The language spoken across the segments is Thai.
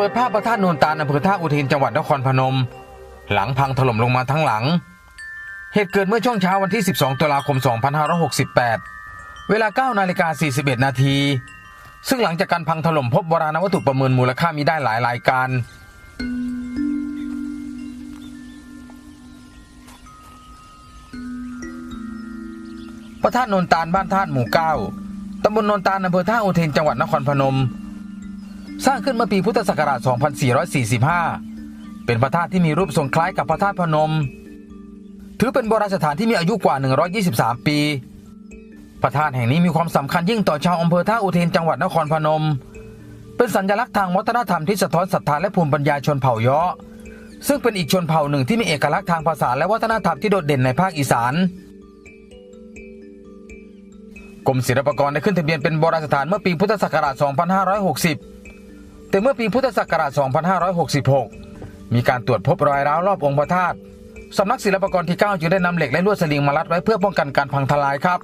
เปิดภาพพระธาตุนูนตาลอำเภอท่าอุเทนจังหวัดนครพนม หลังพังถล่มลงมาทั้งหลัง เหตุเกิดเมื่อช่วงเช้าวันที่ 12 ตุลาคม 2568 เวลา9นาฬิกา41 นาที ซึ่งหลังจากการพังถล่มพบโบราณวัตถุประเมินมูลค่ามีได้หลายรายการพระธาตุนนตาลบ้านธาตุหมู่เก้าตำบลนนตาลอำเภอท่าอุเทนจังหวัดนครพนม สร้างขึ้นเมื่อปีพุทธศักราช 2445 เป็นพระธาตุที่มีรูปทรงคล้ายกับพระธาตุพนม ถือเป็นโบราณสถานที่มีอายุกว่า 123 ปี พระธาตุแห่งนี้มีความสำคัญยิ่งต่อชาวอำเภอท่าอุเทนจังหวัดนครพนม เป็นสัญลักษณ์ทางวัฒนธรรมที่สะท้อนศรัทธาและภูมิปัญญาชนเผ่าย้อซึ่งเป็นอีกชนเผ่าหนึ่งที่มีเอกลักษณ์ทางภาษาและวัฒนธรรมที่โดดเด่นในภาคอีสานกรมศิลปากรได้ขึ้นทะเบียนเป็นโบราณสถานเมื่อปีพุทธศักราช 2560 แต่เมื่อปีพุทธศักราช 2566 มีการตรวจพบรอยร้าวรอบองค์พระธาตุสำนักศิลปากรที่ 9 จึงได้นำเหล็กและลวดสลิงมารัดไว้เพื่อป้องกันการพังทลายครับ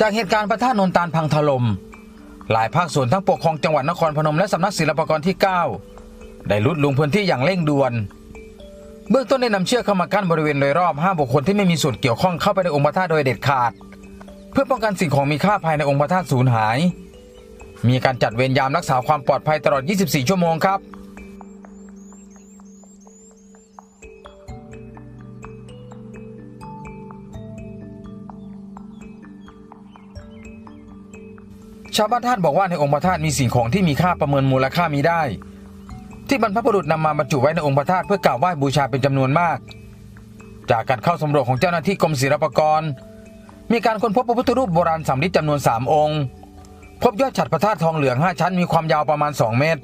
จากเหตุการณ์พระธาตุนนตาลพังถล่มหลายภาคส่วนทั้งปกครองจังหวัดนครพนมและสำนักศิลปากรที่ 9 ได้ลุดลงพื้นที่อย่างเร่งด่วน เบื้องต้นได้นำเชือกเข้ามากั้นบริเวณโดยรอบห้ามบุคคลที่ไม่มีส่วนเกี่ยวข้องเข้าไปในองค์พระธาตุโดยเด็ดขาด เพื่อป้องกันสิ่งของมีค่าภายในองค์พระธาตุสูญหาย มีการจัดเวรยามรักษาความปลอดภัยตลอด 24 ชั่วโมงครับ ชาวบ้านท่านบอกว่าในองค์พระธาตุมีสิ่งของที่มีค่าประเมินมูลค่ามีได้ ที่บรรพบุรุษนำมาบรรจุไว้ในองค์พระธาตุเพื่อกราบไหว้บูชาเป็นจำนวนมาก จากการเข้าสำรวจของเจ้าหน้าที่กรมศิลปากร มีการค้นพบพระพุทธรูปโบราณสำริดจำนวน 3 องค์ พบยอดฉัตรพระธาตุทองเหลือง 5 ชั้นมีความยาวประมาณ 2 เมตร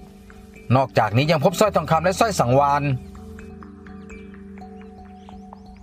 นอกจากนี้ยังพบสร้อยทองคำและสร้อยสังวาน